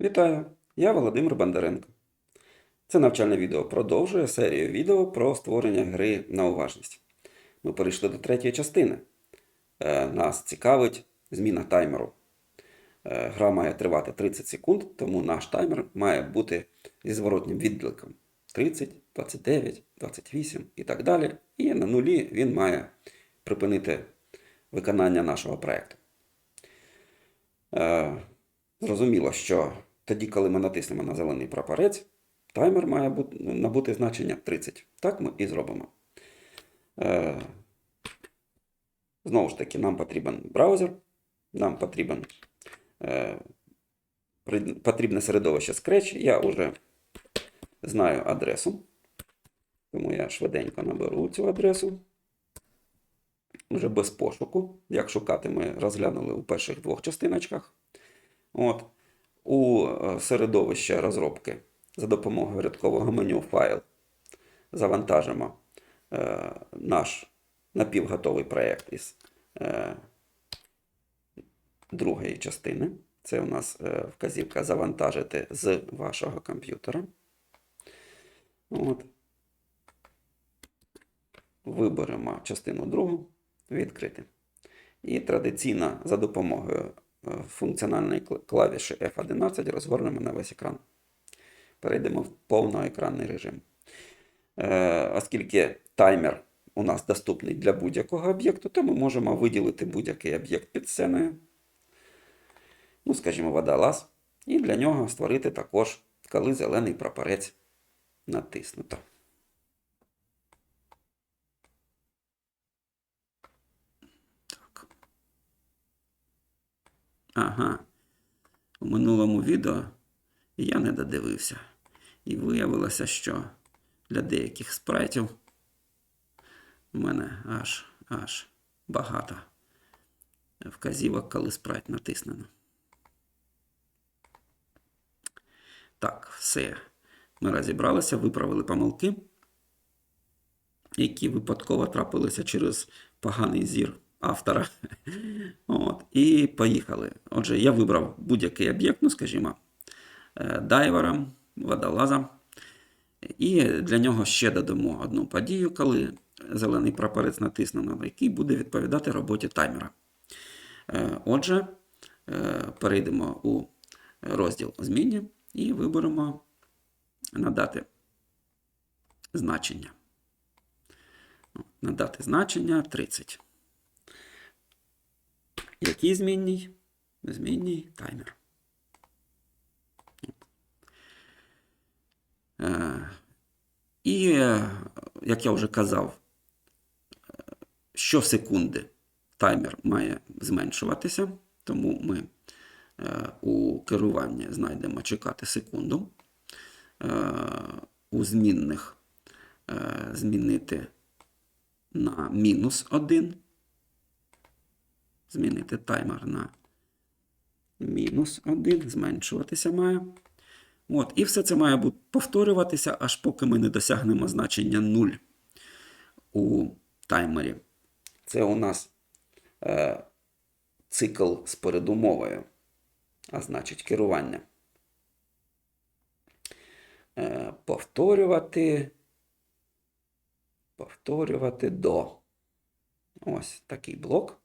Вітаю! Я Володимир Бондаренко. Це навчальне відео продовжує серію відео про створення гри на уважність. Ми перейшли до третьої частини. Е, Нас цікавить зміна таймеру. Е, Гра має тривати 30 секунд, тому наш таймер має бути зі зворотнім відліком 30, 29, 28 і так далі. І на нулі він має припинити виконання нашого проєкту. Е, Зрозуміло, що тоді, коли ми натиснемо на зелений прапорець, таймер має бути, набути значення 30. Так ми і зробимо. Е, знову ж таки, нам потрібен браузер, нам потрібен, е, потрібне середовище Scratch. Я вже знаю адресу, тому я швиденько наберу цю адресу. Вже без пошуку. Як шукати, ми розглянули у перших двох частиночках. От. У е, середовище розробки за допомогою рядкового меню файл завантажимо е, наш напівготовий проєкт із е, другої частини. Це у нас е, вказівка завантажити з вашого комп'ютера. От. Виберемо частину другу, відкрити. І традиційно за допомогою функціональної кл- клавіші F11 розгорнемо на весь екран. Перейдемо в повноекранний режим. Е, Оскільки таймер у нас доступний для будь-якого об'єкту, то ми можемо виділити будь-який об'єкт під сценою. Ну, скажімо, водолаз. І для нього створити також, коли зелений прапорець натиснуто. Ага. У минулому відео я не додивився. І виявилося, що для деяких спрайтів у мене аж аж багато вказівок, коли спрайт натиснено. Так, все. Ми розібралися, виправили помилки, які випадково трапилися через поганий зір автора. От, і поїхали. Отже, я вибрав будь-який об'єкт, ну, скажімо, е, дайвером, водолазом. І для нього ще додамо одну подію, коли зелений прапорець натиснено, на який буде відповідати роботі таймера. Е, Отже, е, перейдемо у розділ змінні і виберемо надати значення. Надати значення 30. Який змінній? Змінній таймер. Е, І, е, як я вже казав, е, щосекунди таймер має зменшуватися, тому ми е, у керуванні знайдемо чекати секунду. У змінних змінити на мінус 1. Змінити таймер на мінус 1, зменшуватися має. От, і все це має повторюватися, аж поки ми не досягнемо значення 0 у таймері. Це у нас е, цикл з передумовою, а значить керування. Е, повторювати. Повторювати до. Ось такий блок.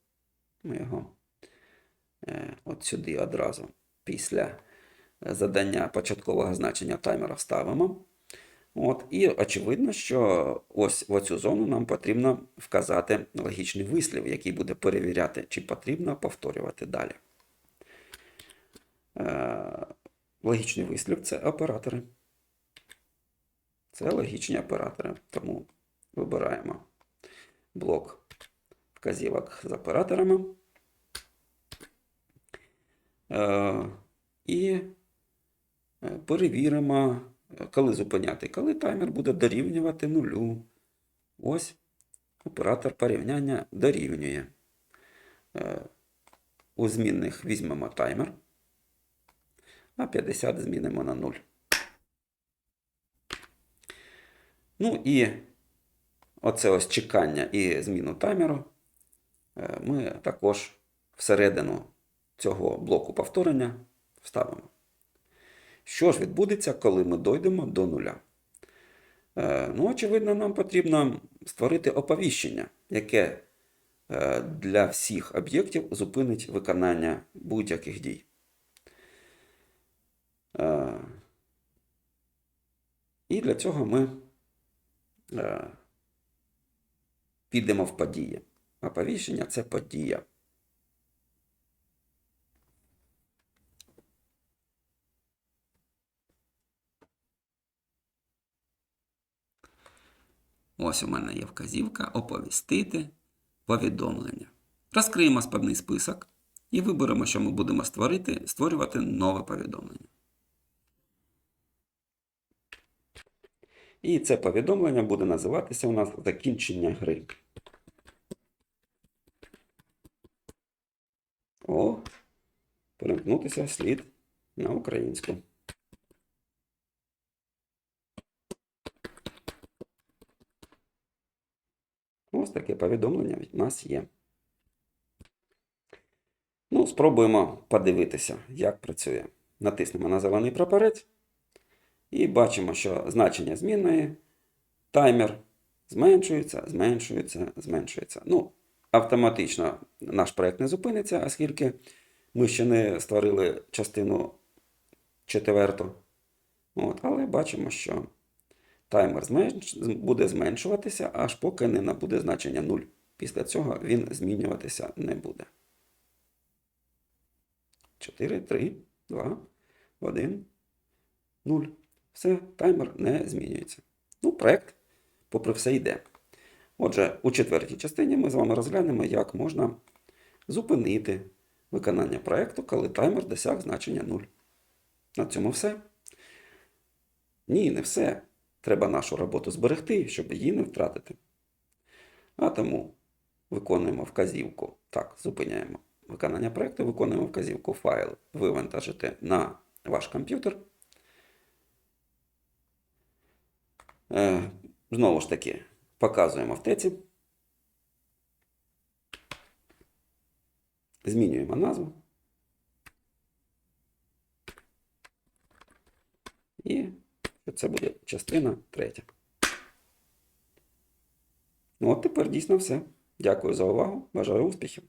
Ми його е, от сюди одразу після задання початкового значення таймера ставимо. От, і очевидно, що ось в оцю зону нам потрібно вказати логічний вислів, який буде перевіряти, чи потрібно повторювати далі. Е, логічний вислів це оператори. Це логічні оператори. Тому вибираємо блок вказівок з операторами. Е, і е, перевіримо, коли зупиняти, коли таймер буде дорівнювати нулю. Ось оператор порівняння дорівнює. Е, У змінних візьмемо таймер, а 50 змінимо на 0. Ну і оце ось чекання і зміну таймеру ми також всередину цього блоку повторення вставимо. Що ж відбудеться, коли ми дойдемо до нуля? Е, Ну, очевидно, нам потрібно створити оповіщення, яке е, для всіх об'єктів зупинить виконання будь-яких дій. Е, І для цього ми е, підемо в події. Оповіщення це подія. Ось у мене є вказівка оповістити повідомлення. Розкриємо спадний список і виберемо, що ми будемо створити, створювати нове повідомлення. І це повідомлення буде називатися у нас закінчення гри. Перемкнутися слід на українську. Ось таке повідомлення від нас є. Ну, спробуємо подивитися, як працює. Натиснемо на зелений прапорець і бачимо, що значення змінної таймер зменшується, зменшується, зменшується. Ну, автоматично наш проект не зупиниться, оскільки ми ще не створили частину четверту. От, але бачимо, що таймер зменш... буде зменшуватися, аж поки не набуде значення 0. Після цього він змінюватися не буде. 4, 3, 2, 1, 0. Все, таймер не змінюється. Ну, проект, попри все, йде. Отже, у четвертій частині ми з вами розглянемо, як можна зупинити виконання проекту, коли таймер досяг значення 0. На цьому все. Ні, не все. Треба нашу роботу зберегти, щоб її не втратити. А тому виконуємо вказівку. Так, зупиняємо виконання проекту, виконуємо вказівку файл вивантажити на ваш комп'ютер. Е, Знову ж таки, показуємо в теці. Змінюємо назву. І це буде частина третя. Ну, от тепер дійсно все. Дякую за увагу. Бажаю успіхів.